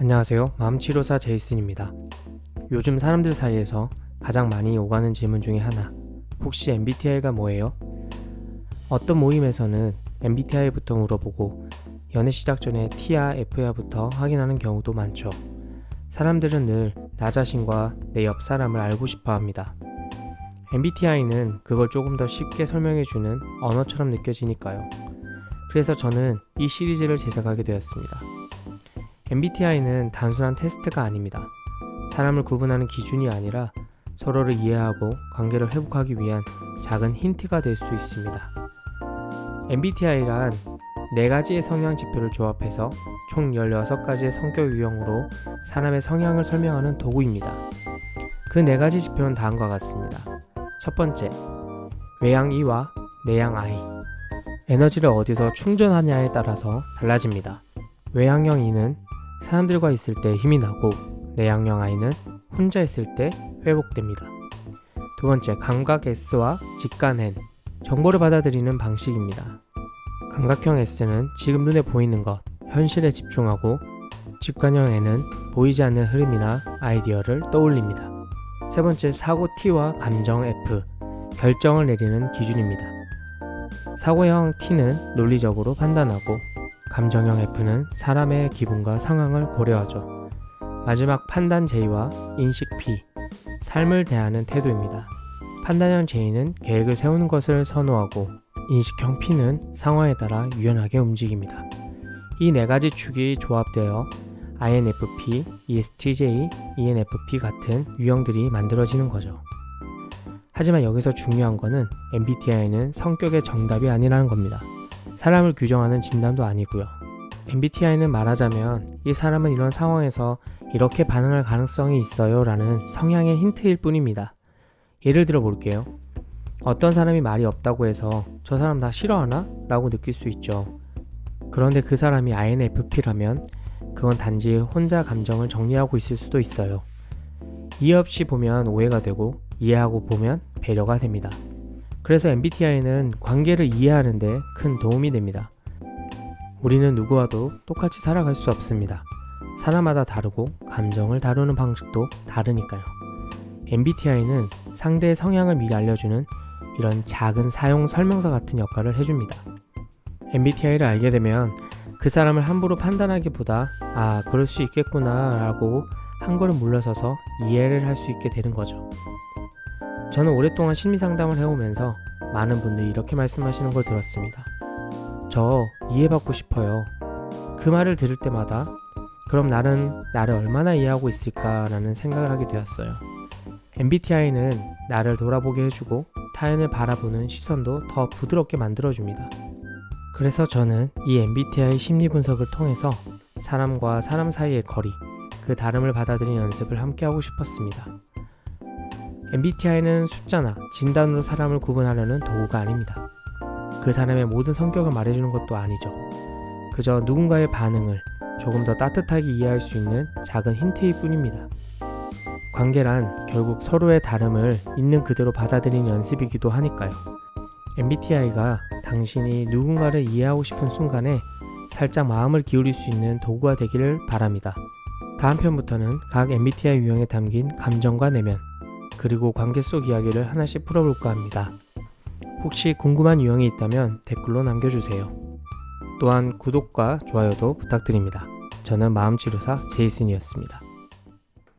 안녕하세요. 마음치료사 제이슨입니다. 요즘 사람들 사이에서 가장 많이 오가는 질문 중에 하나. 혹시 MBTI가 뭐예요? 어떤 모임에서는 MBTI부터 물어보고 연애 시작 전에 T야 F야부터 확인하는 경우도 많죠. 사람들은 늘 나 자신과 내 옆 사람을 알고 싶어 합니다. MBTI는 그걸 조금 더 쉽게 설명해주는 언어처럼 느껴지니까요. 그래서 저는 이 시리즈를 제작하게 되었습니다. MBTI는 단순한 테스트가 아닙니다. 사람을 구분하는 기준이 아니라 서로를 이해하고 관계를 회복하기 위한 작은 힌트가 될 수 있습니다. MBTI란 네 가지의 성향 지표를 조합해서 총 16가지의 성격 유형으로 사람의 성향을 설명하는 도구입니다. 그네 가지 지표는 다음과 같습니다. 첫 번째, 외향 E와 내향 I. 에너지를 어디서 충전하냐에 따라서 달라집니다. 외향형 E는 사람들과 있을 때 힘이 나고 내향형 I는 혼자 있을 때 회복됩니다. 두 번째, 감각 S와 직관 N. 정보를 받아들이는 방식입니다. 감각형 S는 지금 눈에 보이는 것, 현실에 집중하고 직관형 N은 보이지 않는 흐름이나 아이디어를 떠올립니다. 세 번째, 사고 T와 감정 F. 결정을 내리는 기준입니다. 사고형 T는 논리적으로 판단하고 감정형 F는 사람의 기분과 상황을 고려하죠. 마지막 판단 J와 인식 P, 삶을 대하는 태도입니다. 판단형 J는 계획을 세우는 것을 선호하고 인식형 P는 상황에 따라 유연하게 움직입니다. 이 네 가지 축이 조합되어 INFP, ESTJ, ENFP 같은 유형들이 만들어지는 거죠. 하지만 여기서 중요한 거는 MBTI는 성격의 정답이 아니라는 겁니다. 사람을 규정하는 진단도 아니고요. MBTI는 말하자면 이 사람은 이런 상황에서 이렇게 반응할 가능성이 있어요 라는 성향의 힌트일 뿐입니다. 예를 들어 볼게요. 어떤 사람이 말이 없다고 해서 저 사람 다 싫어하나? 라고 느낄 수 있죠. 그런데 그 사람이 INFP라면 그건 단지 혼자 감정을 정리하고 있을 수도 있어요. 이해 없이 보면 오해가 되고 이해하고 보면 배려가 됩니다. 그래서 MBTI는 관계를 이해하는데 큰 도움이 됩니다. 우리는 누구와도 똑같이 살아갈 수 없습니다. 사람마다 다르고 감정을 다루는 방식도 다르니까요. MBTI는 상대의 성향을 미리 알려주는 이런 작은 사용 설명서 같은 역할을 해줍니다. MBTI를 알게 되면 그 사람을 함부로 판단하기보다 아, 그럴 수 있겠구나 라고 한 걸음 물러서서 이해를 할 수 있게 되는 거죠. 저는 오랫동안 심리 상담을 해오면서 많은 분들이 이렇게 말씀하시는 걸 들었습니다. 저 이해받고 싶어요. 그 말을 들을 때마다 그럼 나는 나를 얼마나 이해하고 있을까라는 생각을 하게 되었어요. MBTI는 나를 돌아보게 해주고 타인을 바라보는 시선도 더 부드럽게 만들어줍니다. 그래서 저는 이 MBTI 심리 분석을 통해서 사람과 사람 사이의 거리, 그 다름을 받아들이는 연습을 함께 하고 싶었습니다. MBTI는 숫자나 진단으로 사람을 구분하려는 도구가 아닙니다. 그 사람의 모든 성격을 말해주는 것도 아니죠. 그저 누군가의 반응을 조금 더 따뜻하게 이해할 수 있는 작은 힌트일 뿐입니다. 관계란 결국 서로의 다름을 있는 그대로 받아들이는 연습이기도 하니까요. MBTI가 당신이 누군가를 이해하고 싶은 순간에 살짝 마음을 기울일 수 있는 도구가 되기를 바랍니다. 다음 편부터는 각 MBTI 유형에 담긴 감정과 내면, 그리고 관계 속 이야기를 하나씩 풀어볼까 합니다. 혹시 궁금한 유형이 있다면 댓글로 남겨주세요. 또한 구독과 좋아요도 부탁드립니다. 저는 마음치료사 제이슨이었습니다.